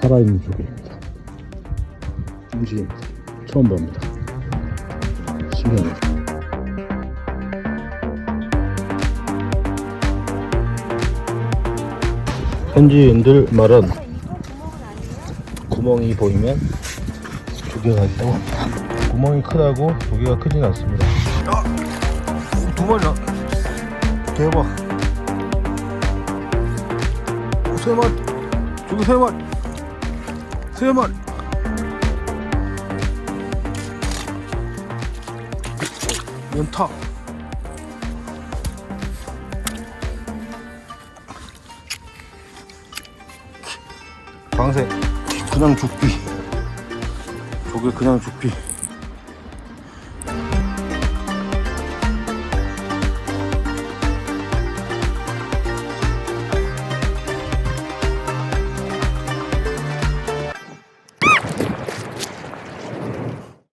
살아있는 조개입니다. 움직임 처음 봅니다. 신기하네요. 현지인들 말은 구멍이 보이면 조개가 있다고 합니다. 구멍이 크다고 조개가 크진 않습니다. 두 마리나 대박. 오, 세 마리. 조개 세 마리. 세 마리. 연타. 방생. 그냥 죽비. 조개 그냥 죽비.